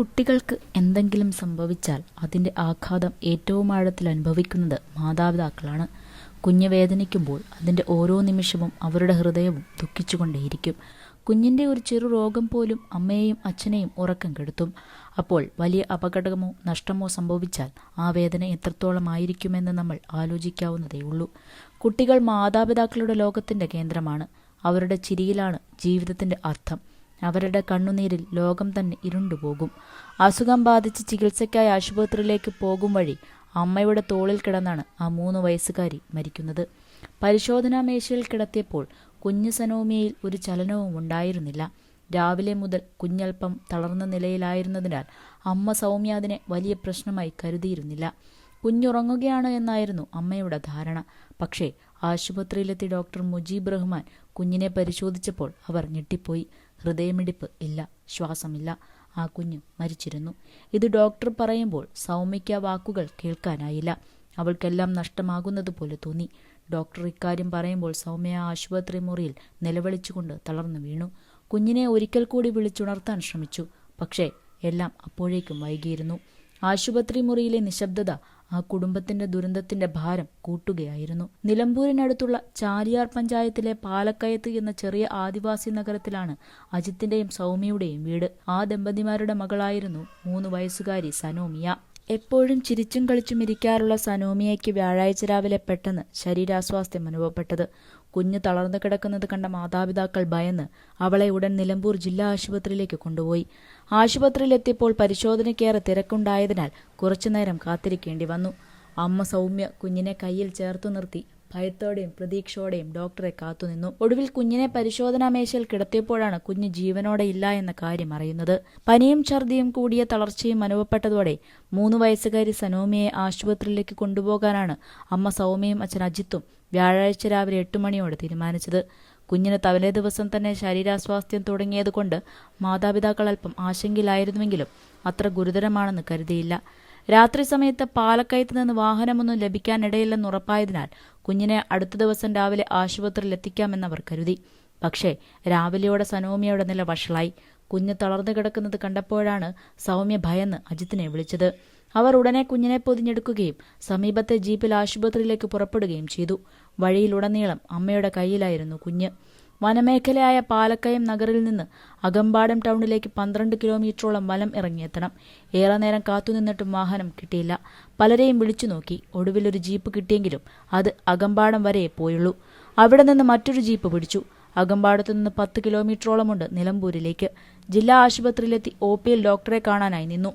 കുട്ടികൾക്ക് എന്തെങ്കിലും സംഭവിച്ചാൽ അതിന്റെ ആഘാതം ഏറ്റവും ആഴത്തിൽ അനുഭവിക്കുന്നത് മാതാപിതാക്കളാണ്. കുഞ്ഞ് വേദനിക്കുമ്പോൾ അതിന്റെ ഓരോ നിമിഷവും അവരുടെ ഹൃദയവും ദുഃഖിച്ചുകൊണ്ടേയിരിക്കും. കുഞ്ഞിന്റെ ഒരു ചെറു രോഗം പോലും അമ്മയെയും അച്ഛനെയും ഉറക്കം കെടുത്തും. അപ്പോൾ വലിയ അപകടമോ നഷ്ടമോ സംഭവിച്ചാൽ ആ വേദന എത്രത്തോളം ആയിരിക്കുമെന്ന് നമ്മൾ ആലോചിക്കാവുന്നതേ ഉള്ളൂ. കുട്ടികൾ മാതാപിതാക്കളുടെ ലോകത്തിന്റെ കേന്ദ്രമാണ്. അവരുടെ ചിരിയിലാണ് ജീവിതത്തിന്റെ അർത്ഥം. അവരുടെ കണ്ണുനീരിൽ ലോകം തന്നെ ഇരുണ്ടുപോകും. അസുഖം ബാധിച്ച് ചികിത്സയ്ക്കായി ആശുപത്രിയിലേക്ക് പോകും വഴി അമ്മയുടെ തോളിൽ കിടന്നാണ് ആ മൂന്ന് വയസ്സുകാരി മരിക്കുന്നത്. പരിശോധനാ മേശയിൽ കിടത്തിയപ്പോൾ കുഞ്ഞു സനോമിയയിൽ ഒരു ചലനവും ഉണ്ടായിരുന്നില്ല. രാവിലെ മുതൽ കുഞ്ഞൽപ്പം തളർന്ന നിലയിലായിരുന്നതിനാൽ അമ്മ സൗമ്യ അതിനെ വലിയ പ്രശ്നമായി കരുതിയിരുന്നില്ല. കുഞ്ഞുറങ്ങുകയാണ് എന്നായിരുന്നു അമ്മയുടെ ധാരണ. പക്ഷേ ആശുപത്രിയിലെത്തി ഡോക്ടർ മുജീബ് റഹ്മാൻ കുഞ്ഞിനെ പരിശോധിച്ചപ്പോൾ അവർ ഞെട്ടിപ്പോയി. ഹൃദയമിടിപ്പ് ഇല്ല ശ്വാസമില്ല. ആ കുഞ്ഞ് മരിച്ചിരുന്നു. ഇത് ഡോക്ടർ പറയുമ്പോൾ സൗമ്യയ്ക്ക് വാക്കുകൾ കേൾക്കാനായില്ല. അവൾക്കെല്ലാം നഷ്ടമാകുന്നത് പോലെ തോന്നി. ഡോക്ടർ ഇക്കാര്യം പറയുമ്പോൾ സൗമ്യ ആശുപത്രി മുറിയിൽ നിലവിളിച്ചുകൊണ്ട് തളർന്നു വീണു. കുഞ്ഞിനെ ഒരിക്കൽ കൂടി വിളിച്ചുണർത്താൻ ശ്രമിച്ചു. പക്ഷേ എല്ലാം അപ്പോഴേക്കും വൈകിയിരുന്നു. ആശുപത്രി മുറിയിലെ നിശബ്ദത ആ കുടുംബത്തിന്റെ ദുരന്തത്തിന്റെ ഭാരം കൂട്ടുകയായിരുന്നു. നിലമ്പൂരിനടുത്തുള്ള ചാലിയാർ പഞ്ചായത്തിലെ പാലക്കയത്ത് എന്ന ചെറിയ ആദിവാസി നഗരത്തിലാണ് അജിത്തിന്റെയും സൗമ്യയുടെയും വീട്. ആ ദമ്പതിമാരുടെ മകളായിരുന്നു മൂന്ന് വയസ്സുകാരി സനോമിയ. എപ്പോഴും ചിരിച്ചും കളിച്ചും ഇരിക്കാറുള്ള സനോമിയയ്ക്ക് വ്യാഴാഴ്ച രാവിലെ പെട്ടെന്ന് ശരീരാസ്വാസ്ഥ്യം അനുഭവപ്പെട്ടത്. കുഞ്ഞ് തളർന്നു കിടക്കുന്നത് കണ്ട മാതാപിതാക്കൾ ഭയന്ന് അവളെ ഉടൻ നിലമ്പൂർ ജില്ലാ ആശുപത്രിയിലേക്ക് കൊണ്ടുപോയി. ആശുപത്രിയിലെത്തിയപ്പോൾ പരിശോധനയ്ക്കേറെ തിരക്കുണ്ടായതിനാൽ കുറച്ചുനേരം കാത്തിരിക്കേണ്ടി വന്നു. അമ്മ സൗമ്യ കുഞ്ഞിനെ കയ്യിൽ ചേർത്തു നിർത്തി ഭയത്തോടെയും പ്രതീക്ഷയോടെയും ഡോക്ടറെ കാത്തുനിന്നു. ഒടുവിൽ കുഞ്ഞിനെ പരിശോധനാ മേശയിൽ കിടത്തിയപ്പോഴാണ് കുഞ്ഞ് ജീവനോടെ ഇല്ല എന്ന കാര്യം അറിയുന്നത്. പനിയും ഛർദിയും കൂടിയ തളർച്ചയും അനുഭവപ്പെട്ടതോടെ മൂന്ന് വയസ്സുകാരി സനോമിയെ ആശുപത്രിയിലേക്ക് കൊണ്ടുപോകാനാണ് അമ്മ സൗമ്യയും അച്ഛൻ അജിത്തും വ്യാഴാഴ്ച രാവിലെ എട്ട് മണിയോടെ തീരുമാനിച്ചത്. കുഞ്ഞിന് തവലേ ദിവസം തന്നെ ശരീരാസ്വാസ്ഥ്യം തുടങ്ങിയതുകൊണ്ട് മാതാപിതാക്കൾ അല്പം ആശങ്കയിലായിരുന്നുവെങ്കിലും അത്ര ഗുരുതരമാണെന്ന് കരുതിയില്ല. രാത്രി സമയത്ത് പാലക്കയത്ത് നിന്ന് വാഹനമൊന്നും ലഭിക്കാനിടയില്ലെന്ന് ഉറപ്പായതിനാൽ കുഞ്ഞിനെ അടുത്ത ദിവസം രാവിലെ ആശുപത്രിയിൽ എത്തിക്കാമെന്നവർ കരുതി. പക്ഷേ രാവിലെയോടെ സനോമിയയുടെ നില വഷളായി. കുഞ്ഞ് തളർന്നു കിടക്കുന്നത് കണ്ടപ്പോഴാണ് സൗമ്യ ഭയന്ന് അജിത്തിനെ വിളിച്ചത്. അവർ ഉടനെ കുഞ്ഞിനെ പൊതിഞ്ഞെടുക്കുകയും സമീപത്തെ ജീപ്പിൽ ആശുപത്രിയിലേക്ക് പുറപ്പെടുകയും ചെയ്തു. വഴിയിലുടനീളം അമ്മയുടെ കയ്യിലായിരുന്നു കുഞ്ഞ്. വനമേഖലയായ പാലക്കയം നഗറിൽ നിന്ന് അകമ്പാടം ടൗണിലേക്ക് പന്ത്രണ്ട് കിലോമീറ്ററോളം വലം ഇറങ്ങിയെത്തണം. ഏറെ നേരം കാത്തുനിന്നിട്ടും വാഹനം കിട്ടിയില്ല. പലരെയും വിളിച്ചു നോക്കി. ഒടുവിൽ ഒരു ജീപ്പ് കിട്ടിയെങ്കിലും അത് അകമ്പാടം വരെ പോയുള്ളൂ. അവിടെ നിന്ന് മറ്റൊരു ജീപ്പ് പിടിച്ചു. അകമ്പാടത്തു നിന്ന് പത്ത് കിലോമീറ്ററോളമുണ്ട് നിലമ്പൂരിലേക്ക്. ജില്ലാ ആശുപത്രിയിലെത്തി ഒ പിയിൽ ഡോക്ടറെ കാണാനായി നിന്നു.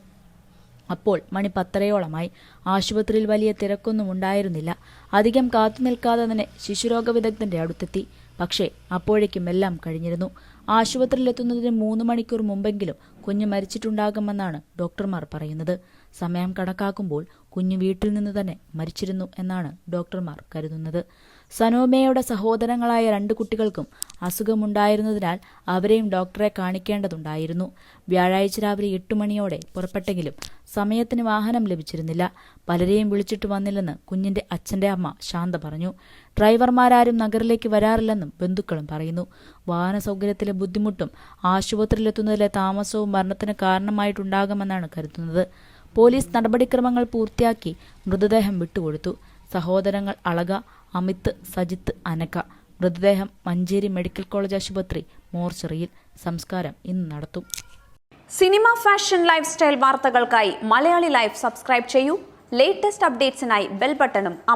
അപ്പോൾ മണി പത്തരയോളമായി. ആശുപത്രിയിൽ വലിയ തിരക്കൊന്നും ഉണ്ടായിരുന്നില്ല. അധികം കാത്തുനിൽക്കാതെ തന്നെ ശിശുരോഗ വിദഗ്ധന്റെ അടുത്തെത്തി. പക്ഷേ അപ്പോഴേക്കും എല്ലാം കഴിഞ്ഞിരുന്നു. ആശുപത്രിയിലെത്തുന്നതിന് മൂന്ന് മണിക്കൂർ മുമ്പെങ്കിലും കുഞ്ഞ് മരിച്ചിട്ടുണ്ടാകുമെന്നാണ് ഡോക്ടർമാർ പറയുന്നത്. സമയം കണക്കാക്കുമ്പോൾ കുഞ്ഞ് വീട്ടിൽ നിന്ന് തന്നെ മരിച്ചിരുന്നു എന്നാണ് ഡോക്ടർമാർ കരുതുന്നത്. സനോമയുടെ സഹോദരങ്ങളായ രണ്ട് കുട്ടികൾക്കും അസുഖമുണ്ടായിരുന്നതിനാൽ അവരെയും ഡോക്ടറെ കാണിക്കേണ്ടതുണ്ടായിരുന്നു. വ്യാഴാഴ്ച രാവിലെ എട്ട് മണിയോടെ പുറപ്പെട്ടെങ്കിലും സമയത്തിന് വാഹനം ലഭിച്ചിരുന്നില്ല. പലരെയും വിളിച്ചിട്ട് വന്നില്ലെന്ന് കുഞ്ഞിന്റെ അച്ഛന്റെ അമ്മ ശാന്ത പറഞ്ഞു. ഡ്രൈവർമാരാരും നഗറിലേക്ക് വരാറില്ലെന്നും ബന്ധുക്കളും പറയുന്നു. വാഹന സൗകര്യത്തിലെ ബുദ്ധിമുട്ടും ആശുപത്രിയിലെത്തുന്നതിലെ താമസവും മരണത്തിന് കാരണമായിട്ടുണ്ടാകുമെന്നാണ് കരുതുന്നത്. പോലീസ് നടപടിക്രമങ്ങൾ പൂർത്തിയാക്കി മൃതദേഹം വിട്ടുകൊടുത്തു. സഹോദരങ്ങൾ അളക അമിത് സജിത്ത് അനക്ക മൃതദേഹം മഞ്ചേരി മെഡിക്കൽ കോളേജ് ആശുപത്രി മോർച്ചറിയിൽ സംസ്കാരം ഇന്ന് നടത്തും. സിനിമ ഫാഷൻ ലൈഫ് സ്റ്റൈൽ വാർത്തകൾക്കായി മലയാളി ലൈഫ് സബ്സ്ക്രൈബ് ചെയ്യൂ. ലേറ്റസ്റ്റ് അപ്ഡേറ്റ്സിനായി ബെൽ ബട്ടണും അമർ